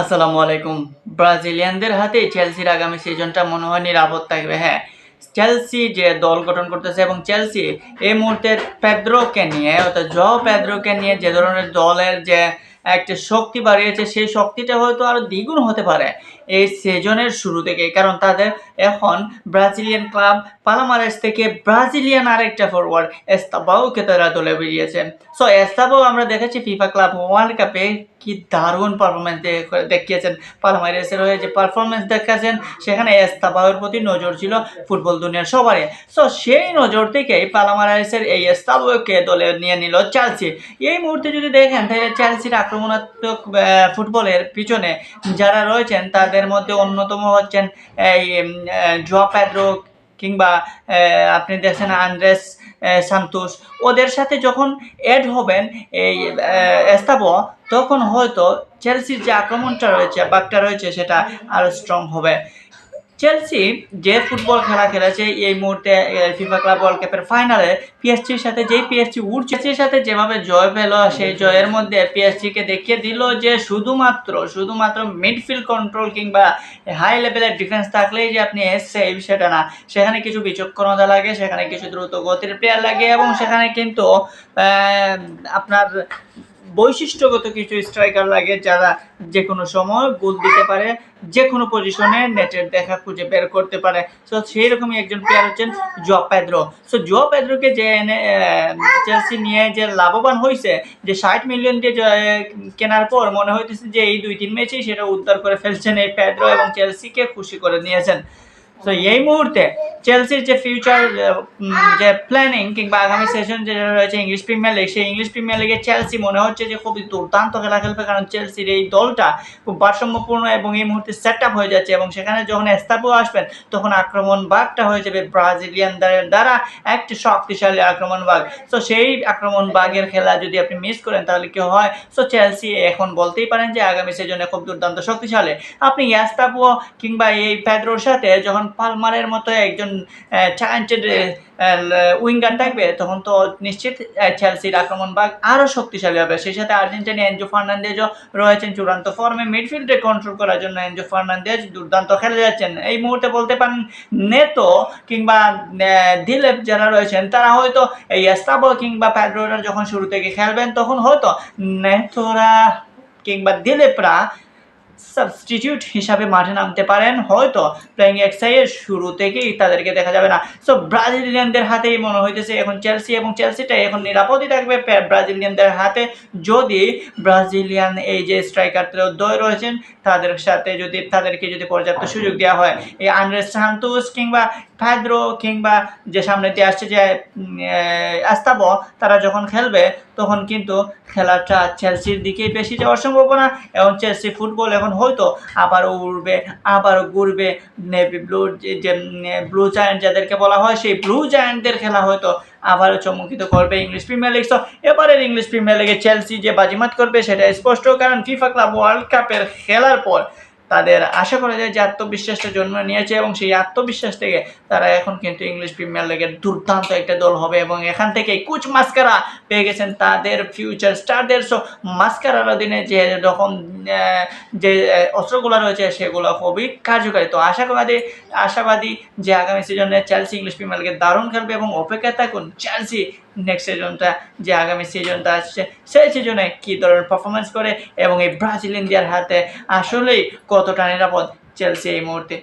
আসসালামু আলাইকুম। ব্রাজিলিয়ানদের হাতে চেলসির আগামী সিজনটা মনে হয় নিরাপদ থাকবে হ্যাঁ। চেলসি যে দল গঠন করতেছে এবং চেলসি এই মুহূর্তে পেদ্রোকে নিয়ে, অর্থাৎ জ পেদ্রোকে নিয়ে যে ধরনের দলের যে একটা শক্তি বাড়িয়েছে, সেই শক্তিটা হয়তো আরও দ্বিগুণ হতে পারে এই সিজনের শুরু থেকে কারণ তাদের এখন ব্রাজিলিয়ান ক্লাব পালামারেস থেকে ব্রাজিলিয়ান আরেকটা ফরওয়ার্ড এস্তাবাউকে তারা দলে বেরিয়েছেন। সো এস্তাবাও আমরা দেখেছি ফিফা ক্লাব ওয়ার্ল্ড কাপে কি দারুণ পারফরমেন্স দেখিয়েছেন। পালামারেসের হয়ে যে পারফরমেন্স দেখাচ্ছেন, সেখানে এস্তাবাউর প্রতি নজর ছিল ফুটবল দুনিয়ার সবারই। সো সেই নজর থেকেই পালামারেসের এই এস্তাবাউকে দলে নিয়ে নিল চেলসি এই মুহূর্তে যদি দেখেন, তাহলে চেলসির আক্রমণাত্মক ফুটবলের পিছনে যারা রয়েছেন, তাদের মধ্যে অন্যতম হচ্ছেন এই জোয়া প্যাড্রো কিংবা আপনি দেখছেন আন্দ্রেস সান্তোষ ওদের সাথে যখন অ্যাড হবেন, এই এস্তাবো, তখন হয়তো চেলসির যে আক্রমণটা রয়েছে বাকটা রয়েছে, সেটা আরও স্ট্রং হবে। চেলসি যে ফুটবল খেলা খেলেছে, এই মুহূর্তে ফিফা ক্লাব ওয়ার্ল্ড কাপের ফাইনালে পিএসজির সাথে যেই পিএসজি উঠছে পিএসজির সাথে যেভাবে জয় পেল, সেই জয়ের মধ্যে পিএসজিকে দেখিয়ে দিল যে শুধুমাত্র শুধুমাত্র মিডফিল্ড কন্ট্রোল কিংবা হাই লেভেলের ডিফেন্স থাকলেই যে আপনি সেভ সেটা না। সেখানে কিছু বিচক্ষণতা লাগে, সেখানে কিছু দ্রুত গতির প্লেয়ার লাগে এবং সেখানে কিন্তু আপনার বৈশিষ্ট্যগত কিছু স্ট্রাইকার লাগে যারা যে কোনো সময় গোল দিতে পারে যে কোনো পজিশনে নেটের দেখা খুঁজে বের করতে পারে। সো সেই রকমই একজন প্লেয়ার হচ্ছেন জোয়া পেদ্রো। সো জোয়া পেদ্রোকে যে এনে চেলসি নিয়ে যে লাভবান হয়েছে যে ষাট মিলিয়ন দিয়ে কেনার পর মনে হইতেছে যে, এই দুই তিন ম্যাচেই সেটা উদ্ধার করে ফেলছেন এই পেদ্রো এবং চেলসিকে খুশি করে নিয়েছেন। তো এই মুহূর্তে চেলসির যে ফিউচার যে প্ল্যানিং কিংবা আগামী সেশন যেটা রয়েছে ইংলিশ প্রিমিয়ার লিগ সেই ইংলিশ প্রিমিয়ার লিগে চেলসি মনে হচ্ছে যে খুবই দুর্দান্ত খেলা খেলবে কারণ চেলসির এই দলটা খুব ভারসাম্যপূর্ণ এবং এই মুহূর্তে সেট আপ হয়ে যাচ্ছে এবং সেখানে যখন এস্তাপো আসবেন, তখন আক্রমণ বাগটা হয়ে যাবে ব্রাজিলিয়ানদের দ্বারা একটি শক্তিশালী আক্রমণ বাগ তো সেই আক্রমণ বাগের খেলা যদি আপনি মিস করেন, তাহলে কি হয়? সো চেলসি এখন বলতেই পারেন যে আগামী সিজনে খুব দুর্দান্ত শক্তিশালী। আপনি ইয়াস্তাপো কিংবা এই প্যাদ্রোর সাথে যখন পালমারের মতো একজন ট্যালেন্টেড উইঙ্গার থাকবে, তখন তো নিশ্চিত চেলসির আক্রমণ ভাগ আরও শক্তিশালী হবে। সেই সাথে আর্জেন্টিনা এনজো ফার্নান্দেজও রয়েছেন চূড়ান্ত ফর্মে মিডফিল্ডে কন্ট্রোল করার জন্য এনজো ফার্নান্দেজ দুর্দান্ত খেলে যাচ্ছেন। এই মুহূর্তে বলতে পারেন নেতো কিংবা দিলেপ যারা রয়েছেন, তারা হয়তো এই এস্তাবো কিংবা প্যাড্রোরা যখন শুরু থেকে খেলবেন, তখন হয়তো নেতোরা কিংবা দিলেপরা সাবস্টিটিউট হিসাবে মাঠে নামতে পারেন। হয়তো প্লেইং এক্সাইয়ের শুরু থেকেই তাদেরকে দেখা যাবে না। সো ব্রাজিলিয়ানদের হাতেই মনে হইতেছে এখন চেলসি এবং চেলসিটা এখন নিরাপদই থাকবে ব্রাজিলিয়ানদের হাতে। যদি ব্রাজিলিয়ান এই যে স্ট্রাইকার দ্বয় রয়েছেন, তাদের সাথে যদি তাদেরকে যদি পর্যাপ্ত সুযোগ দেওয়া হয়, এই আন্দ্রেস সান্তোস কিংবা ফ্যাদ্রো কিংবা যে সামনে দিয়ে আসছে যে আস্তাবো তারা যখন খেলবে, তখন কিন্তু খেলাটা চেলসির দিকেই বেশি যাওয়ার সম্ভাবনা এবং চেলসি ফুটবল এখন হয়তো আবারও উড়বে, আবার ঘুরবে। নেভি ব্লু, যে ব্লু জায়ান্ট যাদেরকে বলা হয়, সেই ব্লু জায়ান্টদের খেলা হয়তো আবারও চমকিত করবে ইংলিশ প্রিমিয়ার লিগ। তো এবারের ইংলিশ প্রিমিয়ার লিগে চেলসি যে বাজিমাত করবে, সেটা স্পষ্ট, কারণ ফিফা ক্লাব ওয়ার্ল্ড কাপের খেলার পর তাদের আশা করা যায় যে আত্মবিশ্বাসটা জন্ম নিয়েছে এবং সেই আত্মবিশ্বাস থেকে তারা এখন কিন্তু ইংলিশ প্রিমিয়ার লিগের দুর্দান্ত একটা দল হবে এবং এখান থেকে কুচ মাস্কারা পেয়ে গেছেন তাদের ফিউচার স্টারদের সো মাস্কারার অধীনে যে আহ, যে অস্ত্রগুলো রয়েছে সেগুলো খুবই কার্যকারী। তো আশাবাদী আশাবাদী যে আগামী সিজনে চেলসি ইংলিশ প্রিমিয়ার লিগে দারুণ খেলবে এবং অপেক্ষায় থাকুন চেলসি নেক্সট সিজনটা যে আগামী সিজনটা আসছে, সেই সিজনে কী ধরনের পারফরমেন্স করে এবং এই ব্রাজিল ইন্ডিয়ার হাতে আসলেই কতটা নিরাপদ চেলসি এই মুহূর্তে?